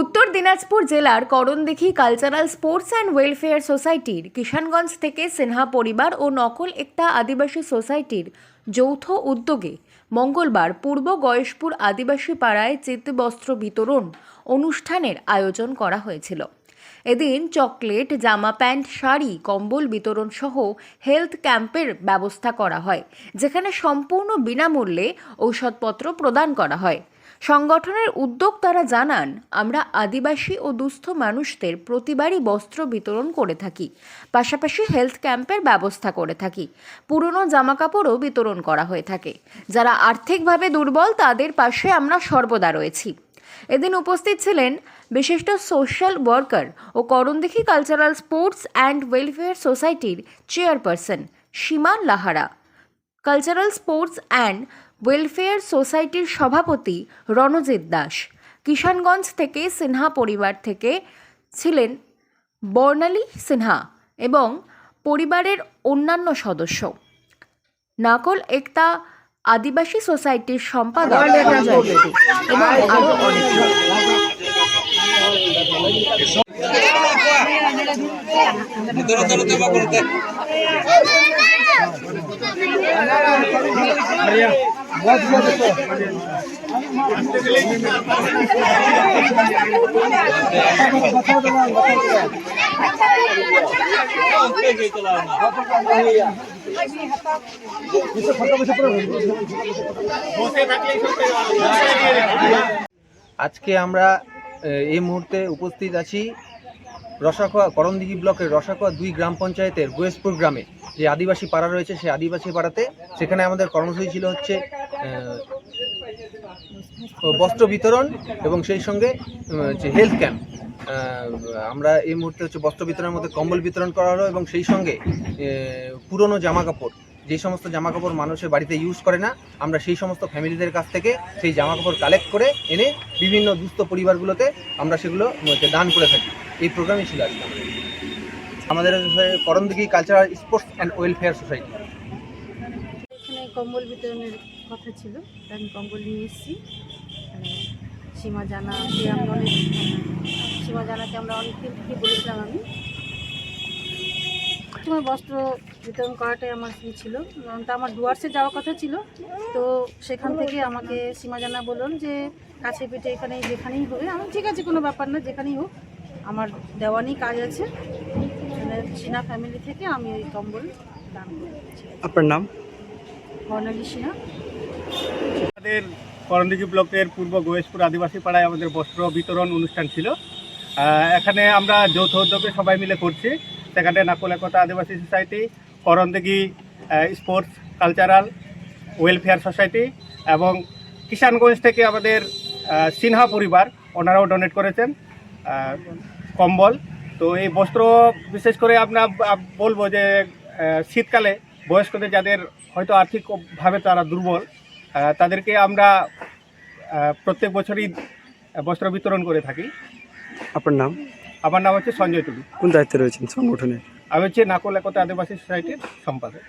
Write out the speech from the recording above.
উত্তর দিনাজপুর জেলার Karandighi cultural sports and welfare সোসাইটির কিষানগঞ্জ থেকে সিনহা পরিবার ও নকল একটা আদিবাসী সোসাইটির যৌথ উদ্যোগে মঙ্গলবার পূর্ব গয়েশপুর আদিবাসী পাড়ায় চিত্তবস্ত্র বিতরণ অনুষ্ঠানের আয়োজন করা হয়েছিল। এদিন চকলেট, জামা প্যান্ট, শাড়ি, কম্বল বিতরণ সহ হেলথ ক্যাম্পের ব্যবস্থা করা হয়, যেখানে সম্পূর্ণ বিনামূল্যে ঔষধপত্র প্রদান করা হয়। সংগঠনের উদ্যোক্তারা জানান, আমরা আদিবাসী ও দুস্থ মানুষদের প্রতিবারই বস্ত্র বিতরণ করে থাকি, পাশাপাশি হেলথ ক্যাম্পের ব্যবস্থা করে থাকি, পুরনো জামাকাপড়ও বিতরণ করা হয়ে থাকে। যারা আর্থিকভাবে দুর্বল, তাদের পাশে আমরা সর্বদা রয়েছি। এদিন উপস্থিত ছিলেন বিশিষ্ট social worker O Karandighi cultural sports and welfare সোসাইটির chairperson Seema Lahara. Cultural sports and welfare সোসাইটির সভাপতি রণজিৎ দাস। কিষানগঞ্জ থেকে সিনহা পরিবার থেকে ছিলেন বর্ণালী সিনহা এবং পরিবারের অন্যান্য সদস্য। নাকল একতা আদিবাসী সোসাইটির সম্পাদক। এবং অনেকে আজকে আমরা এই মুহূর্তে উপস্থিত আছি রসাখোয়া, করণদিঘি ব্লকের রসাখোয়া দুই গ্রাম পঞ্চায়েতের গোয়েসপুর গ্রামে। যে আদিবাসী পাড়া রয়েছে, সেই আদিবাসী পাড়াতে সেখানে আমাদের কর্মসূচি ছিল হচ্ছে বস্ত্র বিতরণ এবং সেই সঙ্গে যে হেলথ ক্যাম্প আমরা এই মুহূর্তে হচ্ছে বস্ত্র বিতরণের মধ্যে কম্বল বিতরণ করা হলো এবং সেই সঙ্গে পুরনো জামা কাপড় যে সমস্ত জামা কাপড় মানুষের বাড়িতে ইউজ করে না, আমরা সেই সমস্ত ফ্যামিলিদের কাছ থেকে সেই জামা কাপড় কালেক্ট করে এনে বিভিন্ন দুস্থ পরিবারগুলোতে আমরা সেগুলো দান করে থাকি। এই প্রোগ্রামই ছিল আজকে আমাদের। আমাদের Karandighi cultural sports and welfare society কম্বল বিতরণের কথা ছিল। আমি কম্বল নিয়ে এসেছি। সীমা জানা যে আমি অনেক সীমা জানাকে আমরা অনেক দিন থেকে বলেছিলাম আমি। তোমার বস্ত্র বিতরণ করাটাই আমার ই ছিল। কারণ তা আমার ডুয়ার্সে যাওয়ার কথা ছিল। তো সেখান থেকে আমাকে সীমা জানা বলুন যে কাছে পিঠে এখানে যেখানেই হবে আমি ঠিক আছে কোনো ব্যাপার না যেখানেই হোক। আমার দেওয়ানি কাজ আছে। মানে সিনা ফ্যামিলি থেকে আমি ওই কম্বল দান করছি। আপনার নাম? বর্ণালী সিনহা আমাদের করণদিঘি ব্লকের পূর্ব গোয়েশপুর আদিবাসী পাড়ায় আমাদের বস্ত্র বিতরণ অনুষ্ঠান ছিল। এখানে আমরা যৌথ উদ্যোগে সবাই মিলে করছি। সেখানে Nakul Ekta Adivasi society, Karandighi sports, cultural, welfare society এবং কিষানগঞ্জ থেকে আমাদের সিনহা পরিবার ওনারাও ডোনেট করেছেন কম্বল। তো এই বস্ত্র বিশেষ করে আপনার বলব যে শীতকালে বয়স্কদের যাদের হয়তো আর্থিকভাবে তারা দুর্বল তাদেরকে আমরা প্রত্যেক বছরই বস্ত্র বিতরণ করে থাকি। আপনার নাম? আমার নাম হচ্ছে সঞ্জয় টুডু কোন দায়িত্বে রয়েছেন সংগঠনের? আমি হচ্ছে নাকল একতা আদিবাসী সোসাইটির সম্পাদক।